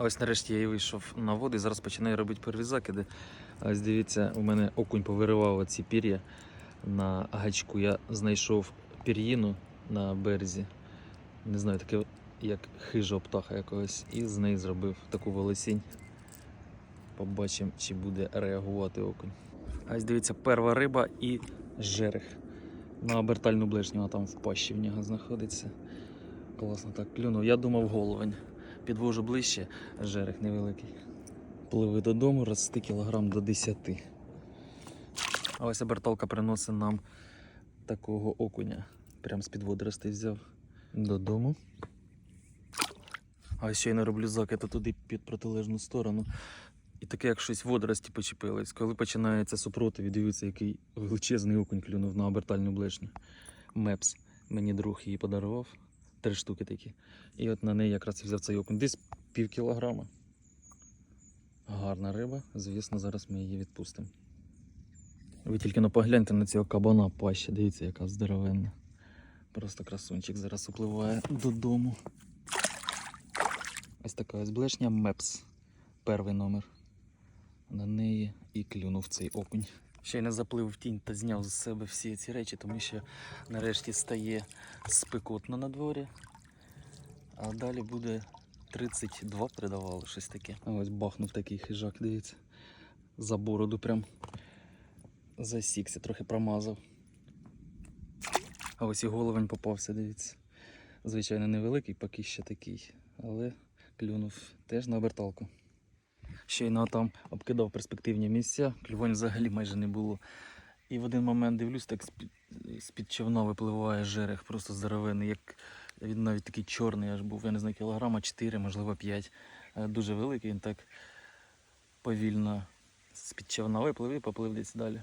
Ось нарешті я і вийшов на воду і зараз починаю робити перві закиди. Ось дивіться, у мене окунь повиривав оці пір'я на гачку. Я знайшов пір'їну на березі. Не знаю, таке як хижого птаха якогось. І з неї зробив таку волосінь. Побачимо, чи буде реагувати окунь. Ось дивіться, перва риба і жерех. На обертальну ближню, а там в пащі в нього знаходиться. Класно так клюнув. Я думав головень. Підвожу ближче, жерех невеликий. Пливи додому, рости кілограм до 10. А ось оберталка приносить нам такого окуня. Прям з-під водоростей взяв додому. А ось щойно роблю закид туди під протилежну сторону. І таке, як щось водорості почепились. Коли починається супротив, дивіться, який величезний окунь клюнув на обертальну блешню. Мепс. Мені друг її подарував. Три штуки такі. І от на неї якраз взяв цей окунь. Десь пів кілограма. Гарна риба. Звісно, зараз ми її відпустимо. Ви тільки ну погляньте на цього кабана паща. Дивіться, яка здоровенна. Просто красунчик зараз upливає додому. Ось така ось блешня Мепс. Перший номер. На неї і клюнув цей окунь. Ще й не заплив в тінь та зняв з себе всі ці речі, тому що нарешті стає спекотно на дворі. А далі буде 32 передавали щось таке. Ось бахнув такий хижак, дивіться. За бороду прям засікся, трохи промазав. А ось і головень попався, дивіться. Звичайно, невеликий, поки ще такий, але клюнув теж на оберталку. Щойно там обкидав перспективні місця, клювань взагалі майже не було. І в один момент дивлюсь, так з-під, човна випливає жерех, просто здоровенний, як він навіть такий чорний аж був, я не знаю, кілограма 4, можливо 5. Е, Дуже великий, він так повільно з-під човна виплив і поплив десь далі.